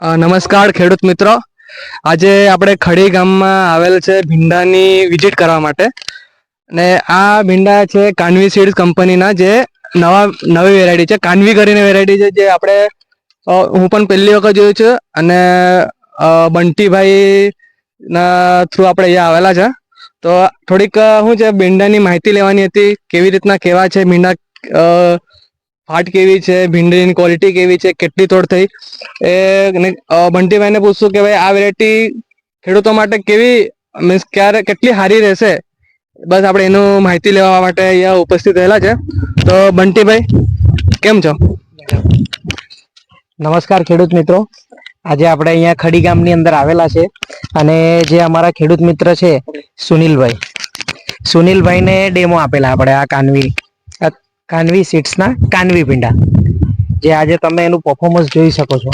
નમસ્કાર ખેડૂત મિત્રો. આજે આપણે ખડી ગામમાં આવેલ છે ભીંડાની વિઝિટ કરવા માટે. અને આ ભીંડા છે કાનવી સીડ્સ કંપનીના, જે નવા, નવી વેરાયટી છે. કાનવી કરીને વેરાયટી છે જે આપણે હું પણ પહેલી વખત જોયું છે અને બંટીભાઈ ના થ્રુ આપણે અહીંયા આવેલા છે. તો થોડીક શું છે ભીંડાની માહિતી લેવાની હતી, કેવી રીતના કેવા છે ભીંડા ફાટ કેવી છે? ભીંડીની ક્વોલિટી કેવી છે? કેટલી તોડ થઈ? એ બંટીભાઈને પૂછશું કે ભાઈ, આ વેરાયટી ખેડૂતો માટે કેવી, મીન્સ ક્યારે, કેટલી સારી રહેશે? બસ આપણે એનું માહિતી લેવા માટે અહીંયા ઉપસ્થિત રહેલા છે. તો બંટીભાઈ કેમ છો? નમસ્કાર ખેડૂત મિત્રો. આજે આપણે અહીંયા ખડી ગામની અંદર આવેલા છે અને જે અમારા ખેડૂત મિત્ર છે સુનિલભાઈ. સુનિલભાઈને ડેમો આપેલા આપણે આ કાનવી કાનવી સીટ્સના કાનવી ભીંડા. જે આજે તમે એનું પરફોર્મન્સ જોઈ શકો છો.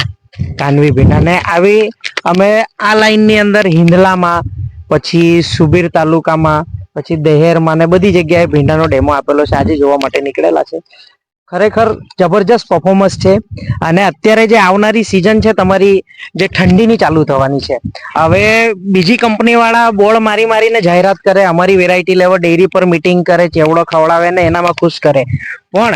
કાનવી ભીંડા. ને આવી અમે આ લાઈનની અંદર હિંદલામાં, પછી સુબીર તાલુકામાં, પછી દહેરમાં ને બધી જગ્યાએ ભીંડાનો ડેમો આપેલો છે. આજે જોવા માટે નીકળેલા છે. ખરેખર જબરજસ્ત પરફોર્મન્સ છે. અને અત્યારે જે આવનારી સિઝન છે, તમારી જે ઠંડીની ચાલુ થવાની છે. હવે બીજી કંપનીવાળા બોર્ડ મારી મારીને જાહેરાત કરે, અમારી વેરાયટી લેવા ડેરી પર મીટિંગ કરે, ચેવડો ખવડાવે ને એનામાં ખુશ કરે. પણ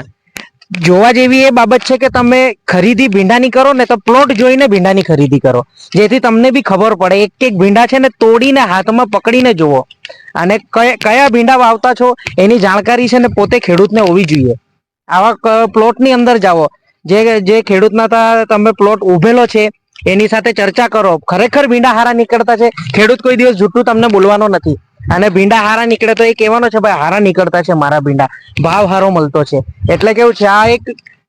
જોવા જેવી એ બાબત છે કે તમે ખરીદી ભીંડાની કરો ને તો પ્લોટ જોઈને ભીંડાની ખરીદી કરો. જેથી તમને બી ખબર પડે, એક એક ભીંડા છે ને તોડીને હાથમાં પકડીને જુઓ. અને કયા ભીંડા વાવતા છો એની જાણકારી છે ને પોતે ખેડૂતને હોવી જોઈએ. આવા પ્લોટની અંદર જાઓ. જે જે ખેડૂતના તમે પ્લોટ ઉભેલો છે, એની સાથે ચર્ચા કરો. ખરેખર ભીંડા હારા નીકળતા છે? ખેડૂત કોઈ દિવસ જૂઠું તમને બોલવાનો નથી. અને ભીંડા હારા નીકળે તો એ કહેવાનો છે, ભાઈ, હારા નીકળતા છે મારા ભીંડા. ભાવ હારો મળતો છે. એટલે કેવું છે, આ એક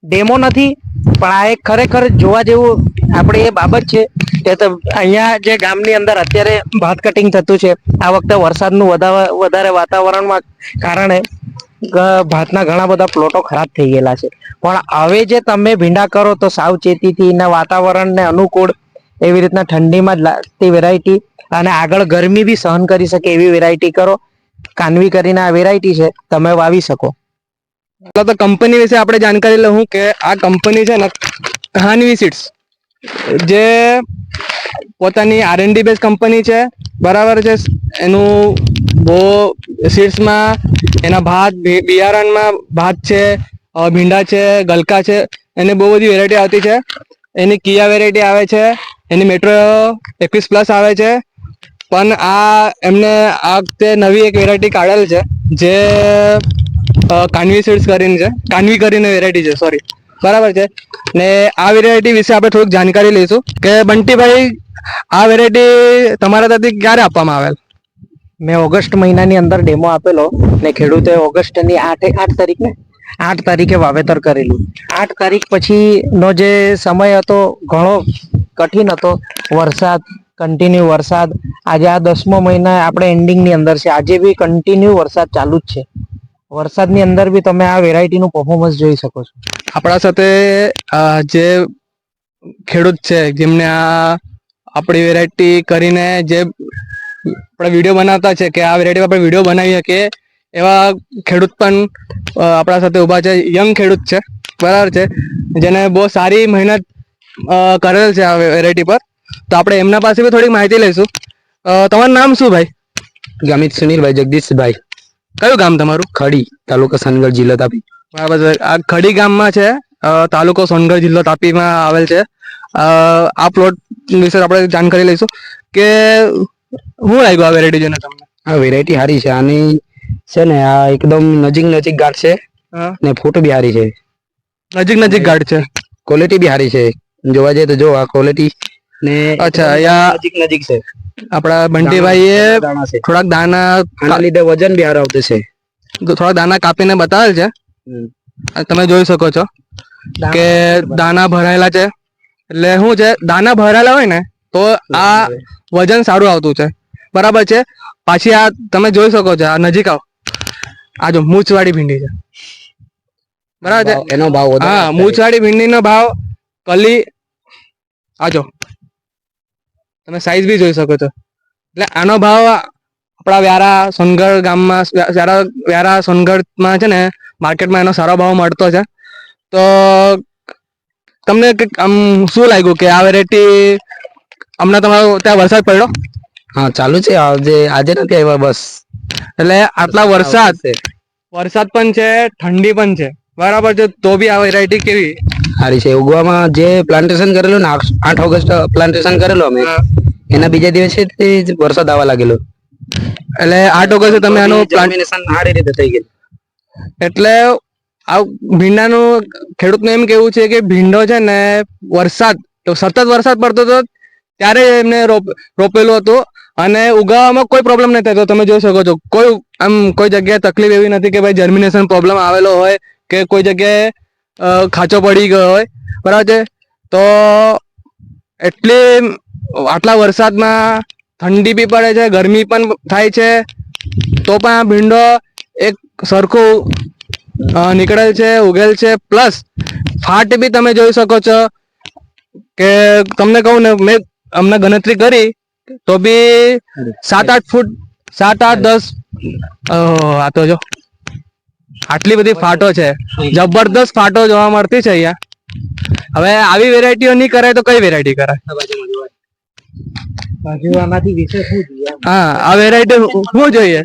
ડેમો નથી, પણ આ એક ખરેખર જોવા જેવું આપણે એ બાબત છે. કે તો અહીંયા જે ગામની અંદર અત્યારે ભાત કટિંગ થતું છે, આ વખતે વરસાદનું વધારે વાતાવરણમાં કારણે ભાતના ઘણા બધા પ્લોટો ખરાબ થઈ ગયેલા છે. પણ હવે જે તમે ભીંડા કરો તો સાવચેતીથી ને વાતાવરણને અનુકૂળ એવી રીતના ઠંડીમાં જ લાગતી વેરાયટી અને આગળ ગરમી બી સહન કરી શકે એવી વેરાયટી કરો. કાનવી કરીને આ વેરાયટી છે, તમે વાવી શકો. તો કંપની વિશે આપણે જાણકારી લઉં કે આ કંપની છે ને કહાનવી સીડ્સ જે પોતાની R and D base company છે, બરાબર છે, એનું બહુ સીડ્સમાં એના ભાત બિયારણમાં ભાત છે ભીંડા છે, ગલકા છે, એની બહુ બધી વેરાયટી આવતી છે. એની કિયા વેરાયટી આવે છે, એની મેટ્રો એકવીસ પ્લસ આવે છે. પણ આ, એમને આ વખતે નવી એક વેરાયટી કાઢેલ છે, જે કાનવી સીડ્સ કરીને છે, કાનવી કરીને વેરાયટી છે સોરી બરાબર છે? ને આ વેરાયટી વિશે આપણે થોડીક જાણકારી લઈશું કે બંટીભાઈ, આ વેરાયટી તમારા ત્યાંથી ક્યારે આપવામાં આવેલ? મેં ઓગસ્ટ મહિનાની અંદર ડેમો આપેલો ને ખેડૂતે ઓગસ્ટની આઠે આઠ તારીખને આઠ તારીખે વાવેતર કરેલું. આઠ તારીખ પછીનો જે સમય હતો ઘણો કઠિન હતો. વરસાદ કન્ટિન્યુ વરસાદ. આજે આ દસમો મહિના આપણે એન્ડિંગની અંદર છે. આજે બી કન્ટિન્યુ વરસાદ ચાલુ જ છે. વરસાદની અંદર બી તમે આ વેરાયટીનું પરફોર્મન્સ જોઈ શકો છો. આપણા સાથે જે ખેડૂત છે, જેમને આ આપણી વેરાયટી કરીને જે આપણે વીડિયો બનાવતા છે કે આ વેરાયટી આપણે વીડિયો બનાવી શકીએ એવા ખેડૂત પણ આપણા સાથે ઊભા છે. યંગ ખેડૂત છે. બરાબર છે. જેને બહુ સારી મહેનત કરેલ છે આ વેરાયટી પર. તો આપણે એમના પાસે બી થોડીક માહિતી લઈશું. તમારું નામ શું ભાઈ? ગામિત સુનિલભાઈ જગદીશભાઈ. કયું ગામ તમારું? ખડી તાલુકો સોનગઢ જિલ્લો તાપી. બરાબર આ ખડી ગામમાં છે તાલુકો સોનગઢ જિલ્લો તાપીમાં આવેલ છે. આ પ્લોટ વિશે આપણે જાણકારી લઈશું કે શું લાગ્યું આ વેરાયટી જોઈને તમને? આ વેરાયટી સારી છે. આની છે ને આ એકદમ નજીક નજીક ગાઢ છે ને ફોટો બી સારી છે. નજીક નજીક ગાઢ છે. ક્વોલિટી બી સારી છે. જોવા જઈએ તો જો આ ક્વોલિટી ને અચ્છા, અહીંયા- નજીક નજીક છે. આપણા બંટીભાઈ એ થોડાક દાના આના લીધે વજન બી સારું આવતું છે. થોડા દાના કાપીને બતાવેલ છે? તમે જોઈ શકો છો કે દાના ભરાયેલા છે. એટલે શું છે? દાના ભરાયેલા હોય ને તો આ વજન સારું આવતું છે. બરાબર છે? પાછી આ તમે જોઈ શકો છો આ નજીક આવો. આ જો મૂછવાળી ભીંડી છે. બરાબર છે? એનો ભાવ હા મૂછવાળી ભીંડીનો ભાવ કલી આજો તમે સાઈઝ બી જોઈ શકો છો. એટલે આનો ભાવ આપણા વ્યારા સોનગઢ ગામમાં વ્યારા વ્યારા સોનગઢમાં છે ને માર્કેટમાં એનો સારો ભાવ મળતો છે. તો તમને આમ શું લાગ્યું કે આ વેરાયટી હમણાં તમારો ત્યાં વરસાદ પડ્યો? હા ચાલુ છે. આજે આજે નથી આવ્યા બસ. એટલે આટલા વરસાદ છે. વરસાદ પણ છે ઠંડી પણ છે. બરાબર છે તો બી આ વેરાયટી કેવી? સારી છે. ઉગવામાં જે પ્લાન્ટેશન કરેલું ને આઠ ઓગસ્ટ પ્લાન્ટેશન કરેલું અમે એના બીજા દિવસે તે વરસાદ આવવા લાગેલો. એટલે આઠ ઓગસ્ટે તમે આનું પ્લાન્ટેશન સારી રીતે થઈ ગયું એટલે આ ભીંડાનું ખેડૂતનું એમ કેવું છે કે ભીંડો છે ને વરસાદ તો સતત વરસાદ પડતો હતો ત્યારે એમને રોપ- રોપેલું હતું. અને ઉગાવવામાં કોઈ પ્રોબ્લેમ નથી થતો તમે જોઈ શકો છો. કોઈ, આમ કોઈ જગ્યાએ તકલીફ એવી નથી કે ભાઈ જર્મિનેશન પ્રોબ્લેમ આવેલો હોય કે કોઈ જગ્યાએ ખાંચો પડી ગયો હોય. બરાબર છે? તો એટલી આટલા વરસાદમાં ઠંડી બી પડે છે, ગરમી પણ થાય છે. તો પણ આ ભીંડો એક સરખું નીકળેલ છે, ઉગેલ છે. પ્લસ ફાટ બી તમે જોઈ શકો છો કે તમને કહું ને, મેં અમને ગણતરી કરી તો બી સાત આઠ ફૂટ સાત આઠ દસ આ તો જો. આટલી બધી ફાટો છે. જબરદસ્ત ફાટો જોવા મળતી છે અહીંયા. હવે આવી વેરાયટીઓ નહીં કરાય તો કઈ વેરાયટી કરાય? હા આ વેરાયટી શું જોઈએ?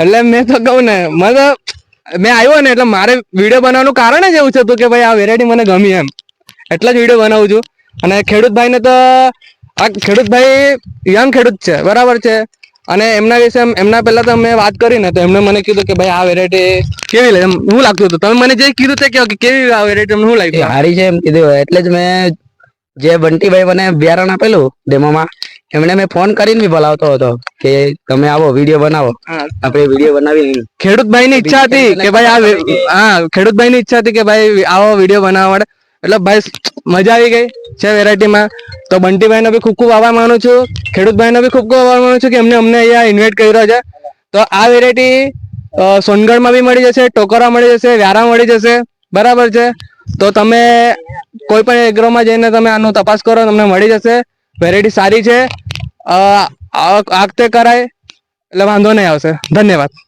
એટલે મેં તો કહું ને મતલબ મેં આવ્યો ને એટલે મારે વીડિયો બનાવવાનું કારણ જ એવું છે હતું કે ભાઈ આ વેરાયટી મને ગમી એમ. એટલે જ વીડિયો બનાવું છું. અને ખેડૂત ભાઈને તો આ ખેડૂત ભાઈ યંગ ખેડૂત છે બરાબર છે. અને એમના વિશે એમના પહેલા તો મેં વાત કરી ને તો એમને મને કીધું કે ભાઈ આ વેરાયટી કેવી લાગે હું લાગતું હતું. તમે મને જે કીધું તે કે કેવી આ વેરાયટી તમને શું લાગ્યું હારી છે એમ કીધું એટલે જ મેં જે બંટીભાઈ મને બિયારણ આપેલું ડેમોમાં એમણે મેં ફોન કરીને બી બોલાવતો હતો કે તમે આવો વીડિયો બનાવો. આપણે વીડિયો બનાવી ખેડૂતભાઈ ની ઈચ્છા હતી કે ભાઈ આ હા ખેડૂતભાઈ ની ઈચ્છા હતી કે ભાઈ આવો વીડિયો બનાવવા માટે. એટલે ભાઈ મજા આવી ગઈ છે વેરાયટીમાં. તો બંટીભાઈનો બી ખૂબ ખૂબ આભાર માનું છું. ખેડૂતભાઈનો બી ખૂબ ખૂબ આભાર માનું છું કે એમને અમને અહીંયા ઇન્વાઇટ કર્યો છે. તો આ વેરાયટી સોનગઢમાં બી મળી જશે ટોકરા મળી જશે વ્યારા મળી જશે. બરાબર છે? તો તમે કોઈ પણ એગ્રોમાં જઈને તમે આનું તપાસ કરો તમને મળી જશે. વેરાયટી સારી છે. અ, આ આ વખતે કરાય એટલે વાંધો નહીં આવશે. ધન્યવાદ.